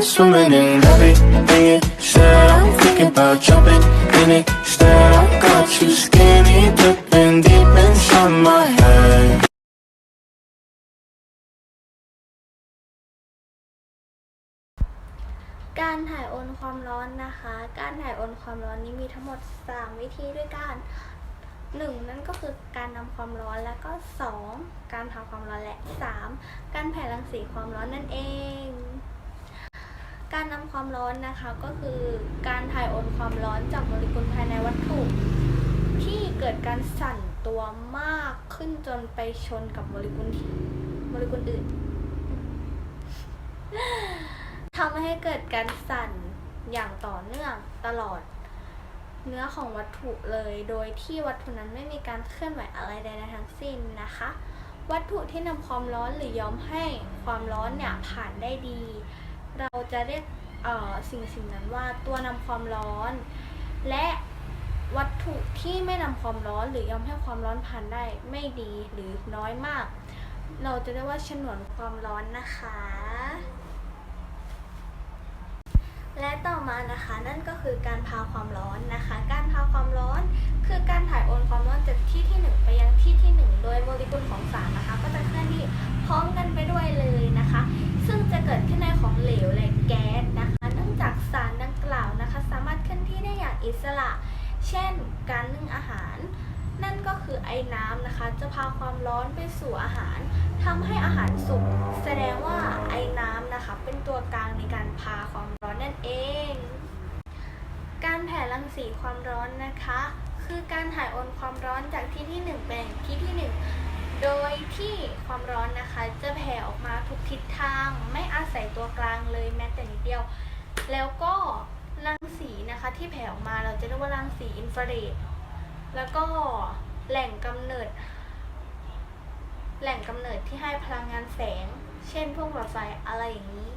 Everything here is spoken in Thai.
been swimming in everything you said. I'm thinking about jumping in it. Instead, I got you skinny dipping deep inside my head. การถ่ายโอนความร้อนนะคะ การถ่ายโอนความร้อนนี้มีทั้งหมด 3 วิธีด้วยกันหนึ่งนั่นก็คือการนำความร้อนแล้วก็ 2 การเผาความร้อนและ 3 การแผ่รังสีความร้อนนั่นเอง การนำความร้อนนะคะก็คือการถ่ายโอนความร้อนจากโมเลกุลภายในวัตถุ ที่เกิดการสั่นตัวมากขึ้นจนไปชนกับโมเลกุลที่โมเลกุลอื่นทำให้เกิดการสั่นอย่างต่อเนื่องตลอด เนื้อของวัตถุเลย โดยที่วัตถุนั้นไม่มีการเคลื่อนไหวอะไรใดๆทั้งสิ้นนะคะ วัตถุที่นำความร้อนหรือยอมให้ความร้อนเนี่ยผ่านได้ดี เราจะเรียกสิ่งสิ่งนั้นว่าตัวนำความร้อน และวัตถุที่ไม่นำความร้อนหรือยอมให้ความร้อนผ่านได้ไม่ดีหรือน้อยมาก เราจะเรียกว่าฉนวนความร้อนนะคะ และต่อมานะคะนั่นก็คือการพาความร้อนนะคะ กิดขึ้นในของเหลวและแก๊สนะคะเนื่องจากสารดังกล่าวนะคะ สามารถเคลื่อนที่ได้อย่างอิสระ เช่น การนึ่งอาหาร นั่นก็คือไอ้น้ำนะคะ จะพาความร้อนไปสู่อาหารทำให้อาหารสุกแสดงว่าไอ้น้ำนะคะ เป็นตัวกลางในการพาความร้อนนั่นเอง การแผ่รังสีความร้อนนะคะ คือการถ่ายโอนความร้อนจากที่ที่หนึ่งไปยังที่ที่หนึ่งโดยที่ความร้อนนะคะจะแผ่ แล้วก็รังสีนะคะที่แผ่ออกมาเราจะเรียกว่ารังสีอินฟราเรดแล้วก็แหล่งกำเนิด แหล่งกำเนิดที่ให้พลังงานแสง เช่นพวกหลอดไฟอะไรอย่างนี้